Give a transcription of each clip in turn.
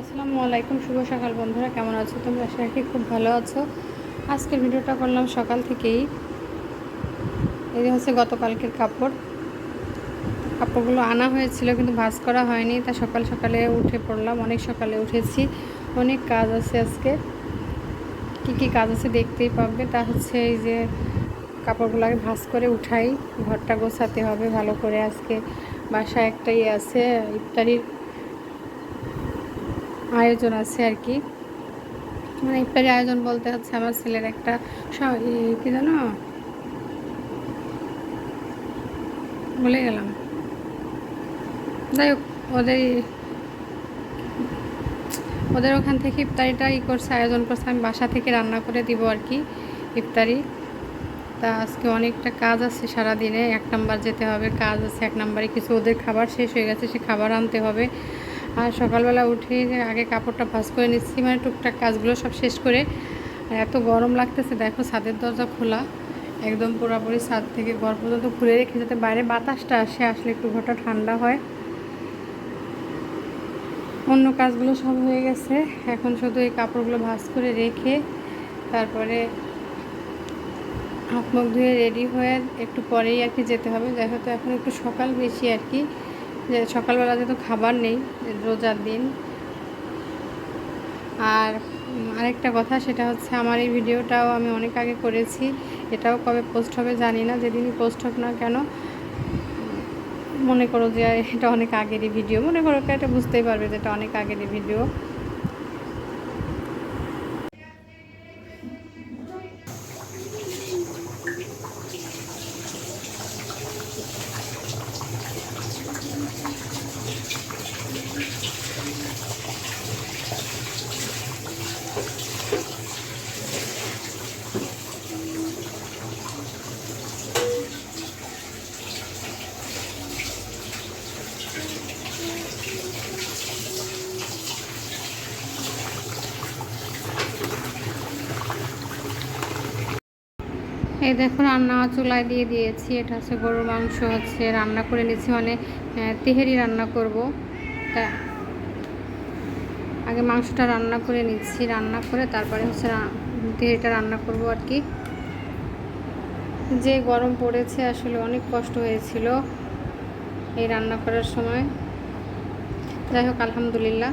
আসসালামু আলাইকুম, শুভ সকাল বন্ধুরা, কেমন আছো তোমরা? আশা রাখি খুব ভালো আছো। আজকের ভিডিওটা করলাম সকাল থেকেই। এই হচ্ছে গতকালকের কাপড়। কাপড়গুলো আনা হয়েছিল কিন্তু ভাঁজ করা হয়নি, তা সকাল সকালে উঠে পড়লাম, অনেক সকালে উঠেছি। অনেক কাজ আছে আজকে। কি কি কাজ আছে দেখতেই পাবে। তা হচ্ছে এই যে কাপড়গুলোকে ভাঁজ করে উঠাই, ঘরটা গোছাতে হবে ভালো করে আজকে। বাসায় একটাই আছে, ইফতারির আয়োজন আছে আর কি। মানে ইফতারি আয়োজন বলতে হচ্ছে আমার ছেলের একটা কি জানো? বলে গেলাম। যাই হোক ওদের ওদের ওখান থেকে ইফতারিটা ই করছে, আয়োজন করছে। আমি বাসা থেকে রান্না করে দিব আর কি ইফতারি। তা আজকে অনেকটা কাজ আছে সারাদিনে। এক নাম্বার যেতে হবে, কাজ আছে এক নাম্বারে। কিছু ওদের খাবার শেষ হয়ে গেছে, সে খাবার আনতে হবে। আর সকালবেলা উঠে আগে কাপড়টা ভাঁজ করে নিচ্ছি মানে টুকটাক কাজগুলো সব শেষ করে। আর এত গরম লাগতেছে, দেখো ছাদের দরজা খোলা, একদম পুরোপুরি ছাদ থেকে ঘর পর্যন্ত খুলে রেখে যাতে বাইরে বাতাসটা আসে, আসলে একটু ঘরটা ঠান্ডা হয়। অন্য কাজগুলো সব হয়ে গেছে, এখন শুধু এই কাপড়গুলো ভাঁজ করে রেখে তারপরে হাত মুখ ধুয়ে রেডি হয়ে একটু পরেই আর কি যেতে হবে। যেহেতু এখন একটু সকাল বেশি আর কি। যে সকালবেলা যেহেতু খাবার নেই, রোজার দিন। আর আরেকটা কথা, সেটা হচ্ছে আমার এই ভিডিওটাও আমি অনেক আগে করেছি। এটাও কবে পোস্ট হবে জানি না যেদিনই পোস্ট হোক না কেন। মনে করো যে এটা অনেক আগেরই ভিডিও মনে করো এটা বুঝতেই পারবে যে এটা অনেক আগেরই ভিডিও এই দেখো রান্না চুলায় দিয়ে দিয়েছি। এটা হচ্ছে গরুর মাংস হচ্ছে, রান্না করে নিচ্ছি মানে তেহেরি রান্না করব। তা, আগে মাংসটা রান্না করে নিচ্ছি, রান্না করে তারপরে হচ্ছে তেহেরিটা রান্না করব আর কি। যে গরম পড়েছে, আসলে অনেক কষ্ট হয়েছিল এই রান্না করার সময়। যাই হোক, আলহামদুলিল্লাহ।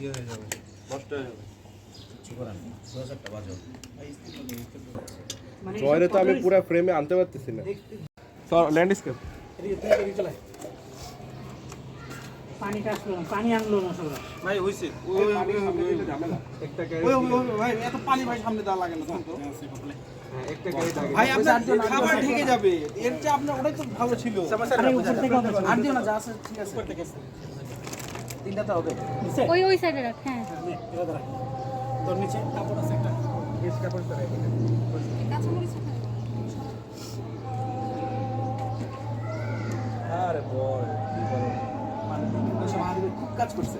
ইয়ে হয়ে যাবে। নষ্ট হয়ে যাবে। একটা জয়রে তো আমি পুরো ফ্রেমে আনতে পারতেছি না। স্যার ল্যান্ডস্কেপ পানিটা আসলো না পানি আনলো না সবাই। ভাই হইছে। ওই ওই ওই ভাই এত পানি ভাই সামনে দেওয়া লাগে না তো। একটা গাড়ি ভাই আপনার খাবার ঢেকে যাবে। এর চেয়ে আপনার ওটাই তো ভালো ছিল। আরে উপর থেকে হবে আর দিও না যা আছে ঠিক আছে। তিনটা তো হবে। ওই ওই সাইডে রাখ হ্যাঁ। দাঁড়া তোর নিচে কাপড় আছে একটা। বেশ কাপড় হ্যাঁ আরে বল কি মানে খুব কাজ করছে।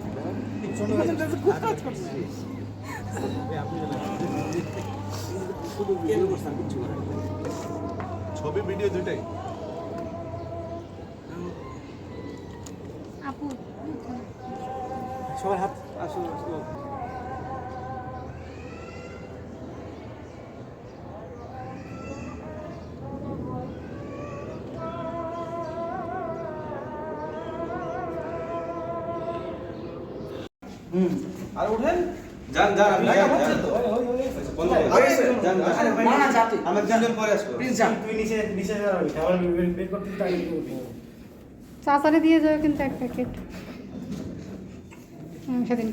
খুব কাজ করছে। ছবি ভিডিও দুটাই। আপু সবার হাত আসলে আসলে আর উঠেন যান যান আপনি যান যান বন্ধ করুন। যান যান না, না, যা তুই। আমরা তিনজন পরে আসব প্লিজ যা তুই নিচে নিচে যাবি খাবার বের করতে করবি চাচারে দিয়ে যাবে কিন্তু এক প্যাকেট। সেদিন